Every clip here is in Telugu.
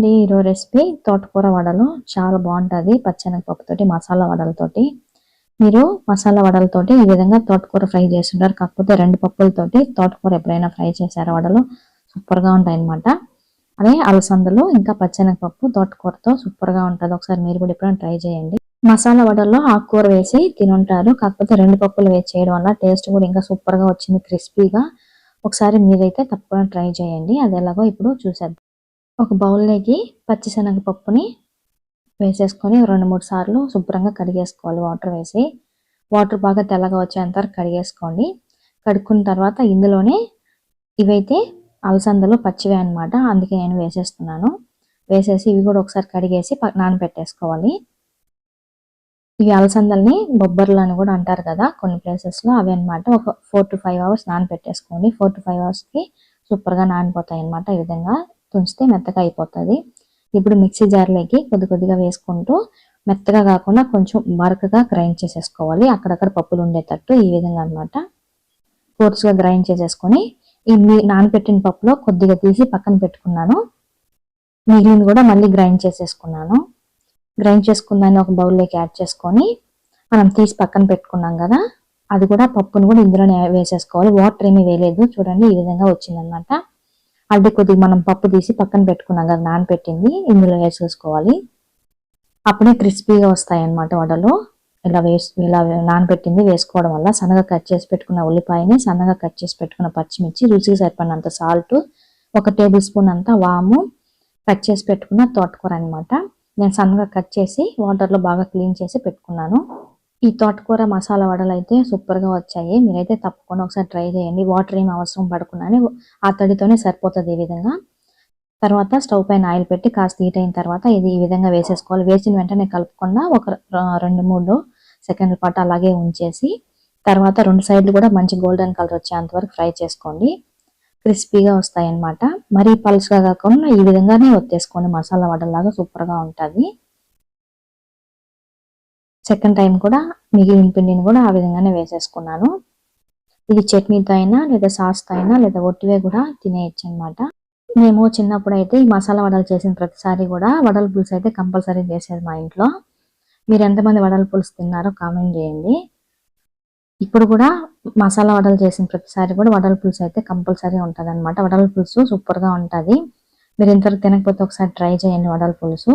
అండి ఈరోజు రెసిపీ. తోటకూర వడలు చాలా బాగుంటుంది. పచ్చెనగపప్పుతోటి మసాలా వడలతోటి. మీరు మసాలా వడలతోటి ఈ విధంగా తోటకూర ఫ్రై చేస్తుంటారు. కాకపోతే రెండు పప్పులతోటి తోటకూర ఎప్పుడైనా ఫ్రై చేశారు వడలు సూపర్గా ఉంటాయి అన్నమాట అదే అలసందలు ఇంకా పచ్చెనగపప్పు తోటకూరతో సూపర్గా ఉంటుంది. ఒకసారి మీరు కూడా ఎప్పుడైనా ట్రై చేయండి. మసాలా వడల్లో ఆకుకూర వేసి తినుంటారు. కాకపోతే రెండు పప్పులు వేసి చేయడం వల్ల టేస్ట్ కూడా ఇంకా సూపర్గా వచ్చింది క్రిస్పీగా. ఒకసారి మీరైతే తప్పకుండా ట్రై చేయండి. అది ఎలాగో ఇప్పుడు చూసేద్దాం. ఒక బౌల్లోకి పచ్చిశనగపప్పుని వేసేసుకొని రెండు మూడు సార్లు శుభ్రంగా కడిగేసుకోవాలి. వాటర్ వేసి వాటర్ బాగా తెల్లగా వచ్చేంత వరకు కడిగేసుకోండి. కడుక్కున్న తర్వాత ఇందులోనే ఇవైతే అలసందలు పచ్చివే అనమాట అందుకే నేను వేసేస్తున్నాను. వేసేసి ఇవి కూడా ఒకసారి కడిగేసి నానబెట్టేసుకోవాలి. ఇవి అలసందల్ని బొబ్బర్లు అని కూడా అంటారు కదా కొన్ని ప్లేసెస్లో అవి అనమాట ఒక ఫోర్ టు ఫైవ్ అవర్స్ నానబెట్టేసుకోండి. ఫోర్ టు ఫైవ్ అవర్స్కి సూపర్గా నానిపోతాయి అనమాట ఈ విధంగా. తుంచితే మెత్తగా అయిపోతుంది. ఇప్పుడు మిక్సీ జార్లోకి కొద్ది కొద్దిగా వేసుకుంటూ మెత్తగా కాకుండా కొంచెం మరకగా గ్రైండ్ చేసేసుకోవాలి. అక్కడక్కడ పప్పులు ఉండేటట్టు ఈ విధంగా అనమాట కోర్సుగా గ్రైండ్ చేసేసుకొని ఈ నానబెట్టిన పప్పులో కొద్దిగా తీసి పక్కన పెట్టుకున్నాను. మిగిలిన కూడా మళ్ళీ గ్రైండ్ చేసేసుకున్నాను. గ్రైండ్ చేసుకున్నాను ఒక బౌల్లోకి యాడ్ చేసుకొని మనం తీసి పక్కన పెట్టుకున్నాం కదా అది కూడా పప్పును కూడా ఇందులోనే వేసేసుకోవాలి. వాటర్ ఏమీ వేయలేదు. చూడండి ఈ విధంగా వచ్చిందనమాట అడ్డు కొద్దిగా మనం పప్పు తీసి పక్కన పెట్టుకున్నాం కదా నానపెట్టింది. ఇందులో వేసేసుకోవాలి అప్పుడే క్రిస్పీగా వస్తాయి అన్నమాట వడలు. ఇలా వేసి ఇలా నానబెట్టింది వేసుకోవడం వల్ల సన్నగా కట్ చేసి పెట్టుకున్న ఉల్లిపాయని సన్నగా కట్ చేసి పెట్టుకున్న పచ్చిమిర్చి రుచికి సరిపడినంత సాల్ట్ ఒక టేబుల్ స్పూన్ అంతా వాము కట్ చేసి పెట్టుకున్న తోటకూర అనమాట నేను సన్నగా కట్ చేసి వాటర్లో బాగా క్లీన్ చేసి పెట్టుకున్నాను. ఈ తోటకూర మసాలా వడలు అయితే సూపర్గా వచ్చాయి. మీరైతే తప్పకుండా ఒకసారి ట్రై చేయండి. వాటర్ ఏం అవసరం పడకుండానే ఆ తడితోనే సరిపోతుంది ఈ విధంగా. తర్వాత స్టవ్ పైన ఆయిల్ పెట్టి కాస్త హీట్ అయిన తర్వాత ఇది ఈ విధంగా వేసేసుకోవాలి. వేసిన వెంటనే కలుపుకుండా ఒక రెండు మూడు సెకండ్ల పాటు అలాగే ఉంచేసి తర్వాత రెండు సైడ్లు కూడా మంచి గోల్డెన్ కలర్ వచ్చేంత వరకు ఫ్రై చేసుకోండి. క్రిస్పీగా వస్తాయి అన్నమాట మరీ పలుసుగా కాకుండా ఈ విధంగానే వచ్చేసుకోండి మసాలా వడలాగా సూపర్గా ఉంటుంది. సెకండ్ టైం కూడా మిగిలిన పిండిని కూడా ఆ విధంగానే వేసేసుకున్నాను. ఇది చట్నీతో అయినా లేదా సాస్తో అయినా లేదా ఒట్టివే కూడా తినేయచ్చు అనమాట మేము చిన్నప్పుడు అయితే ఈ మసాలా వడలు చేసిన ప్రతిసారి కూడా వడల పులుసు అయితే కంపల్సరీ చేసేది మా ఇంట్లో. మీరు ఎంతమంది వడల పులుసు తిన్నారో కామెంట్ చేయండి. ఇప్పుడు కూడా మసాలా వడలు చేసిన ప్రతిసారి కూడా వడల పులుసు అయితే కంపల్సరీ ఉంటుంది అనమాట వడల పులుసు సూపర్గా ఉంటుంది. మీరు ఇంతవరకు తినకపోతే ఒకసారి ట్రై చేయండి వడల పులుసు.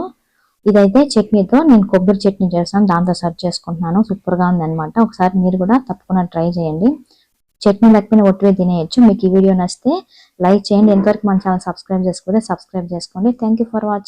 ఇదైతే చట్నీతో నేను కొబ్బరి చట్నీ చేస్తాను దాంతో సర్వ్ చేసుకుంటున్నాను. సూపర్గా ఉందన్నమాట. ఒకసారి మీరు కూడా తప్పకుండా ట్రై చేయండి. చట్నీ లేకపోయినా ఒట్టివే తినేయచ్చు. మీకు ఈ వీడియో నచ్చితే లైక్ చేయండి. ఎంతవరకు మన ఛానల్ సబ్స్క్రైబ్ చేసుకోతే సబ్స్క్రైబ్ చేసుకోండి. Thank for watching